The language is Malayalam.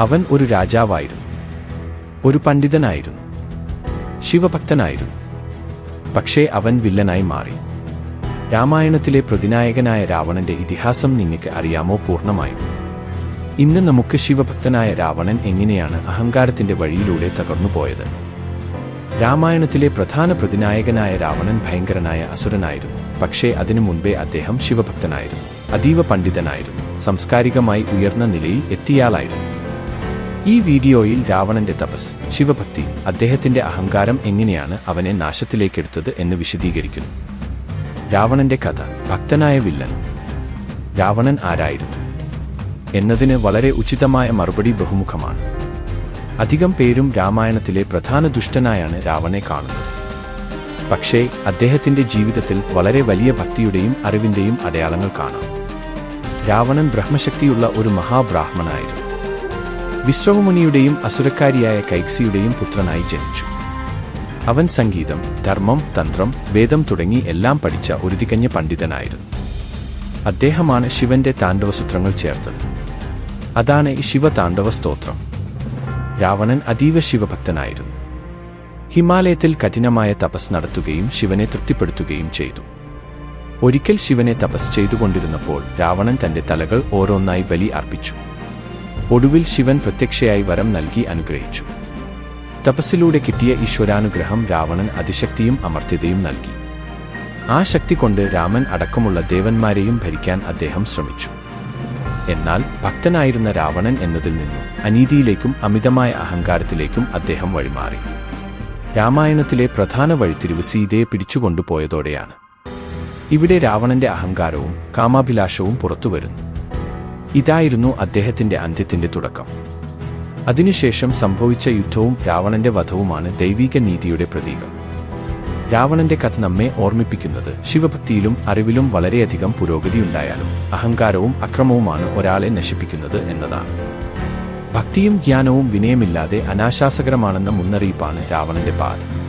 അവൻ ഒരു രാജാവായിരുന്നു. ഒരു പണ്ഡിതനായിരുന്നു. ശിവഭക്തനായിരുന്നു. പക്ഷേ അവൻ വില്ലനായി മാറി. രാമായണത്തിലെ പ്രതിനായകനായ രാവണന്റെ ഇതിഹാസം നിങ്ങൾക്ക് അറിയാമോ? പൂർണമായും. ഇന്ന് നമുക്ക് ശിവഭക്തനായ രാവണൻ എങ്ങനെയാണ് അഹങ്കാരത്തിന്റെ വഴിയിലൂടെ തകർന്നുപോയത്? രാമായണത്തിലെ പ്രധാന പ്രതിനായകനായ രാവണൻ ഭയങ്കരനായ അസുരനായിരുന്നു. പക്ഷേ അതിനു മുൻപേ അദ്ദേഹം ശിവഭക്തനായിരുന്നു. അതീവ പണ്ഡിതനായിരുന്നു. സംസ്കാരികമായി ഉയർന്ന നിലയിൽ എത്തിയാളായിരുന്നു. ഈ വീഡിയോയിൽ രാവണന്റെ തപസ് ശിവഭക്തി അദ്ദേഹത്തിന്റെ അഹങ്കാരം എങ്ങനെയാണ് അവനെ നാശത്തിലേക്കെടുത്തത് എന്ന് വിശദീകരിക്കുന്നു. രാവണന്റെ കഥ ഭക്തനായ വില്ലൻ. രാവണൻ ആരായിരുന്നു? എന്നതിന് വളരെ ഉചിതമായ മറുപടി ബഹുമുഖമാണ്. അധികം പേരും രാമായണത്തിലെ പ്രധാന ദുഷ്ടനായാണ് രാവണെ കാണുന്നത്. പക്ഷേ അദ്ദേഹത്തിന്റെ ജീവിതത്തിൽ വളരെ വലിയ ഭക്തിയുടെയും അറിവിന്റെയും അടയാളങ്ങൾ കാണാം. രാവണൻ ബ്രഹ്മശക്തിയുള്ള ഒരു മഹാബ്രാഹ്മണായിരുന്നു. വിശ്വമുനിയുടെയും അസുരക്കാരിയായ കൈക്സിയുടെയും പുത്രനായി ജനിച്ചു. അവൻ സംഗീതം ധർമ്മം തന്ത്രം വേദം തുടങ്ങി എല്ലാം പഠിച്ച ഒരു തികഞ്ഞ പണ്ഡിതനായിരുന്നു. അദ്ദേഹമാണ് ശിവന്റെ താണ്ഡവസൂത്രങ്ങൾ ചേർത്തത്. അതാണ് ശിവ ശിവതാണ്ഡവ സ്തോത്രം രാവണൻ അതീവ ശിവഭക്തനായിരുന്നു. ഹിമാലയത്തിൽ കഠിനമായ തപസ് നടത്തുകയും ശിവനെ തൃപ്തിപ്പെടുത്തുകയും ചെയ്തു. ഒരിക്കൽ ശിവനെ തപസ് ചെയ്തുകൊണ്ടിരുന്നപ്പോൾ രാവണൻ തന്റെ തലകൾ ഓരോന്നായി ബലി അർപ്പിച്ചു. ഒടുവിൽ ശിവൻ പ്രത്യക്ഷയായി വരം നൽകി അനുഗ്രഹിച്ചു. തപസ്സിലൂടെ കിട്ടിയ ഈശ്വരാനുഗ്രഹം രാവണൻ അതിശക്തിയും അമർത്യതയും നൽകി. ആ ശക്തി കൊണ്ട് രാമൻ അടക്കമുള്ള ദേവന്മാരെയും ഭരിക്കാൻ അദ്ദേഹം ശ്രമിച്ചു. എന്നാൽ ഭക്തനായിരുന്ന രാവണൻ എന്നതിൽ നിന്നും അനീതിയിലേക്കും അമിതമായ അഹങ്കാരത്തിലേക്കും അദ്ദേഹം വഴിമാറി. രാമായണത്തിലെ പ്രധാന വഴിത്തിരിവ് സീതയെ പിടിച്ചുകൊണ്ടുപോയതോടെയാണ്. ഇവിടെ രാവണന്റെ അഹങ്കാരവും കാമാഭിലാഷവും പുറത്തുവരുന്നു. ഇതായിരുന്നു അദ്ദേഹത്തിന്റെ അന്ത്യത്തിന്റെ തുടക്കം. അതിനുശേഷം സംഭവിച്ച യുദ്ധവും രാവണന്റെ വധവുമാണ് ദൈവിക നീതിയുടെ പ്രതീകം. രാവണന്റെ കഥ നമ്മെ ഓർമ്മിപ്പിക്കുന്നത് ശിവഭക്തിയിലും അറിവിലും വളരെയധികം പുരോഗതിയുണ്ടായാലും അഹങ്കാരവും അക്രമവുമാണ് ഒരാളെ നശിപ്പിക്കുന്നത് എന്നതാണ്. ഭക്തിയും ജ്ഞാനവും വിനയമില്ലാതെ അനാശാസകരമാണെന്ന മുന്നറിയിപ്പാണ് രാവണന്റെ പാത